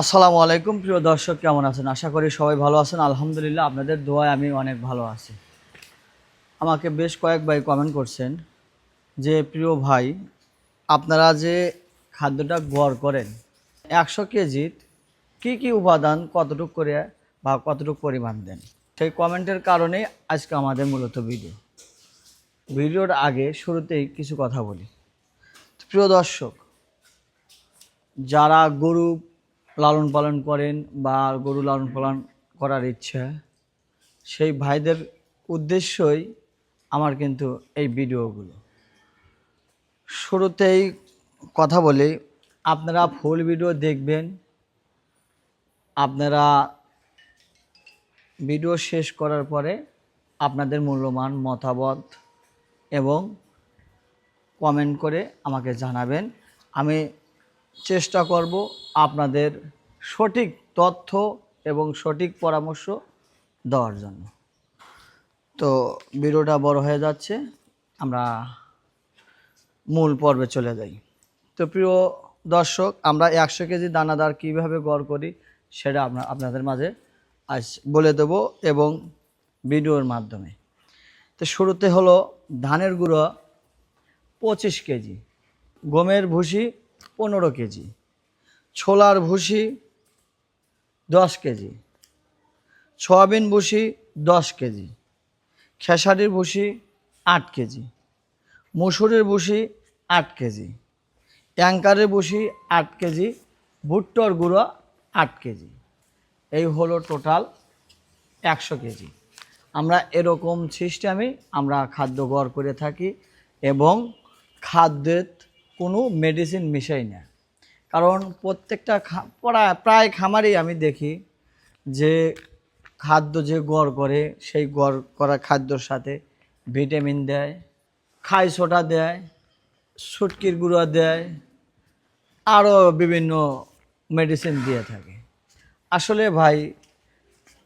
আসসালামু আলাইকুম, প্রিয় দর্শক, কেমন আছেন? আশা করি সবাই ভালো আছেন। আলহামদুলিল্লাহ, আপনাদের দোয়ায় আমি অনেক ভালো আছি। আমাকে বেশ কয়েক ভাই কমেন্ট করছেন যে, প্রিয় ভাই, আপনারা যে খাদ্যটা গড় করেন, একশো কেজির কি কি উপাদান কতটুকু করে বা কতটুকু পরিমাণ দেন? সেই কমেন্টের কারণে আজকে আমাদের মূলত ভিডিও ভিডিওর আগে শুরুতেই কিছু কথা বলি। প্রিয় দর্শক, যারা গরু লালন পালন করেন বা গরু লালন পালন করার ইচ্ছা। সেই ভাইদের উদ্দেশ্যই আমার কিন্তু এই ভিডিওগুলো। শুরুতেই কথা বলি, আপনারা ফুল ভিডিও দেখবেন, আপনারা ভিডিও শেষ করার পরে আপনাদের মূল্যবান মতামত এবং কমেন্ট করে আমাকে জানাবেন। আমি চেষ্টা করব আপনাদের সঠিক তথ্য এবং সঠিক পরামর্শ দেওয়ার জন্য। তো ভিডিওটা বড় হয়ে যাচ্ছে, আমরা মূল পর্বে চলে যাই। তো প্রিয় দর্শক, আমরা একশো কেজি দানাদার কীভাবে গড় করি সেটা আমরা আপনাদের মাঝে আজ বলে দেব এবং ভিডিওর মাধ্যমে। তো শুরুতে হলো ধানের গুঁড়ো পঁচিশ কেজি, গমের ভুসি পনেরো কেজি। ছোলার ভুসি দশ কেজি। সয়াবিন ভুসি দশ কেজি। খেসারির ভুসি আট কেজি। মুসুরির ভুসি আট কেজি। অ্যাঙ্কারের ভুসি আট কেজি। ভুট্টোর গুঁড়ো আট কেজি। এই হলো টোটাল একশো কেজি। আমরা এরকম সিস্টেমে আমরা খাদ্য গড় করে থাকি এবং খাদ্যের কোনো মেডিসিন মিশাই না। কারণ প্রত্যেকটা প্রায় প্রায় খামারেই আমি দেখি যে খাদ্য যে গড় করে, সেই গড় করা খাদ্যর সাথে ভিটামিন দেয়, খাই সোটা দেয় সুটকির গুঁড়ো দেয় আরও বিভিন্ন মেডিসিন দিয়ে থাকে। আসলে ভাই,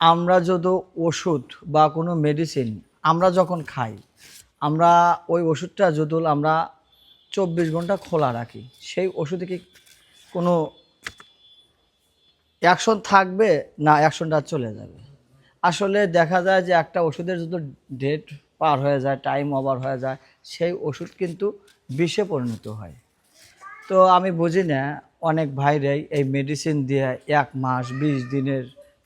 আমরা যদি ওষুধ বা কোনো মেডিসিন আমরা যখন খাই, আমরা ওই ওষুধটা যদি আমরা চব্বিশ ঘণ্টা খোলা রাখি। সেই ওষুধে কি কোনো অ্যাকশন থাকবে? না, অ্যাকশনটা চলে যাবে। আসলে দেখা যায় যে একটা ওষুধের যদি ডেট পার হয়ে যায়, টাইম ওভার হয়ে যায়, সেই ওষুধ কিন্তু বিষে পরিণত হয়। তো আমি বুঝি না, অনেক ভাইরাই এই মেডিসিন দিয়ে এক মাস, বিশ দিনের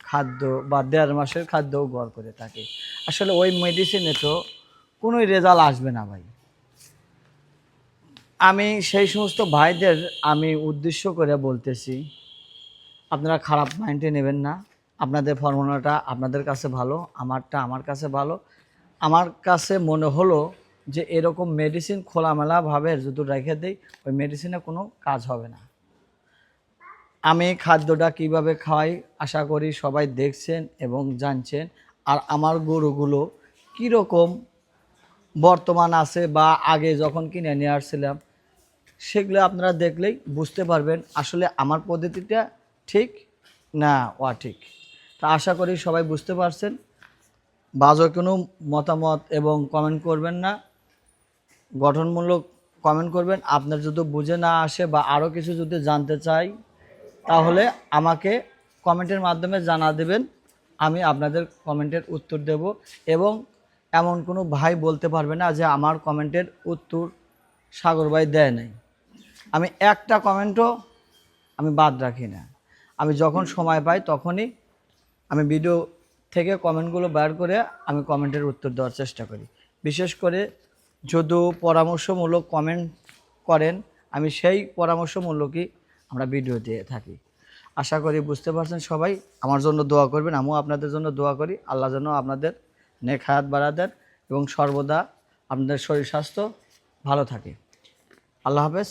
খাদ্য বা দেড় মাসের খাদ্যও গড় করে থাকে। আসলে ওই মেডিসিনে তো কোনোই রেজাল্ট আসবে না ভাই। আমি সেই সমস্ত ভাইদের আমি উদ্দেশ্য করে বলতেছি, আপনারা খারাপ মাইন্ডে নেবেন না। আপনাদের ফর্মুলাটা আপনাদের কাছে ভালো, আমারটা আমার কাছে ভালো। আমার কাছে মনে হলো যে এরকম মেডিসিন খোলামেলাভাবে যদি রেখে দেই, ওই মেডিসিনে কোনো কাজ হবে না। আমি খাদ্যটা কীভাবে খাওয়াই আশা করি সবাই দেখছেন এবং জানছেন। আর আমার গরুগুলো কীরকম বর্তমান আছে বা আগে যখন কিনে নিয়ে আসছিলাম সেগুলো আপনারা দেখলেই বুঝতে পারবেন আসলে আমার পদ্ধতিটা ঠিক না ওয়া ঠিক। তা আশা করি সবাই বুঝতে পারছেন। বাজে কোনো মতামত এবং কমেন্ট করবেন না। গঠনমূলক কমেন্ট করবেন। আপনার যদি বুঝে না আসে বা আরও কিছু যদি জানতে চাই, তাহলে আমাকে কমেন্টের মাধ্যমে জানা দেবেন। আমি আপনাদের কমেন্টের উত্তর দেব এবং এমন কোনো ভাই বলতে পারবে না যে আমার কমেন্টের উত্তর সাগর ভাই দেয় নাই। আমি একটা কমেন্টও আমি বাদ রাখি না। আমি যখন সময় পাই তখনই আমি ভিডিও থেকে কমেন্টগুলো বার করে আমি কমেন্টের উত্তর দেওয়ার চেষ্টা করি। বিশেষ করে যদি পরামর্শমূলক কমেন্ট করেন আমি সেই পরামর্শমূলকই আমরা ভিডিও দিয়ে থাকি। আশা করি বুঝতে পারছেন সবাই আমার জন্য দোয়া করবেন আমিও আপনাদের জন্য দোয়া করি। আল্লাহ যেন আপনাদের নেক হায়াত বাড়া দেন এবং সর্বদা আপনাদের শরীর স্বাস্থ্য ভালো থাকে। আল্লাহ হাফেজ।